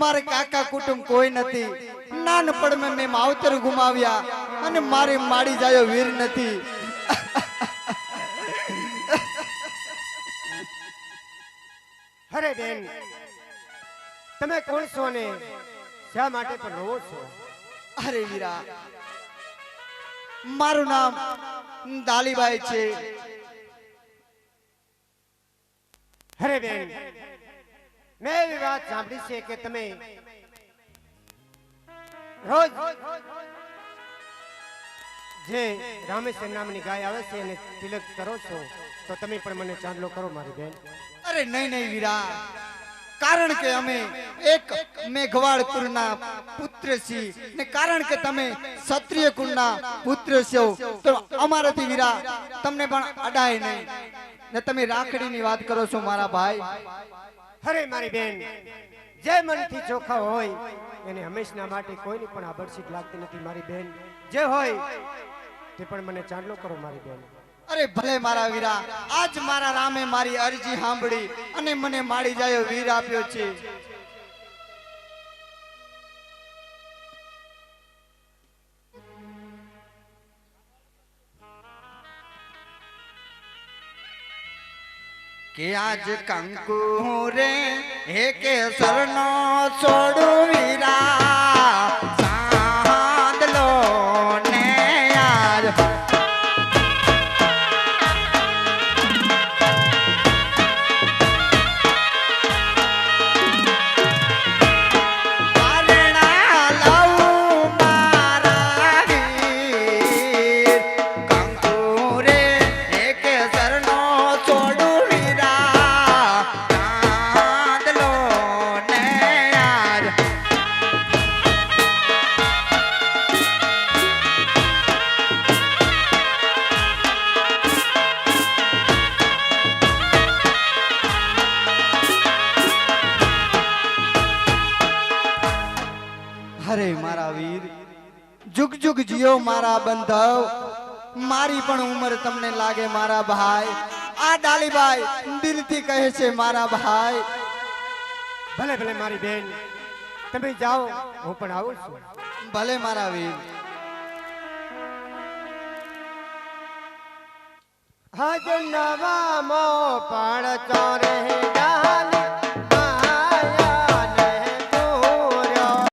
મારે કાકા કુટુંબ કોઈ નથી. નાનપણમાં મેં માવતર ગુમાવ્યા અને મારે માડી જાયો વીર નથી. અરે બેન તમે કોણ છો ને? શા માટે પણ રોવો છો? અરે વીરા મારું નામ દાલીબાઈ છે. અરે બેન મેં એવી વાત સાંભળી છે કે તમે રોજ જે રામેશ્વર નામની ગાય આવે છે એને તિલક કરો છો, તો તમે પણ મને ચાંદલો કરો, મારી બેન. અરે નહીં નહીં વીરા કારણ કે અમે એક મેઘવાળ કુળના પુત્ર છીએ. ને કારણ કે તમે ક્ષત્રિય કુળના પુત્ર છો, તો અમારાથી વીરા તમને પણ અડાય નહીં. ને તમે રાખડીની વાત કરો છો, મારા ભાઈ. અરે મારી બેન જે મનથી ચોખા હોય, એને હંમેશના માટે કોઈની પણ આબડશીટ લાગતી નથી, મારી બેન, જે હોય, તે પણ મને ચાંદલો કરો, મારી બેન. અરે ભલે મારા વીરા, આજ મારા રામે મારી અરજી સાંભળી અને મને માળી જાયો વીર આપ્યો છે. કે આજ કંકુ રે હે કે સરનો છોડું અરે મારા વીર જુગ જુગ જીઓ મારા બંધવ. મારી પણ ઉંમર તમને લાગે મારા ભાઈ. આ ડાલીબાઈ દિલથી કહે છે મારા ભાઈ. ભલે ભલે મારી બેન તમે જાઓ હું પણ આવું છું. ભલે મારા વીર. હજ નવા મો પણ ચોરે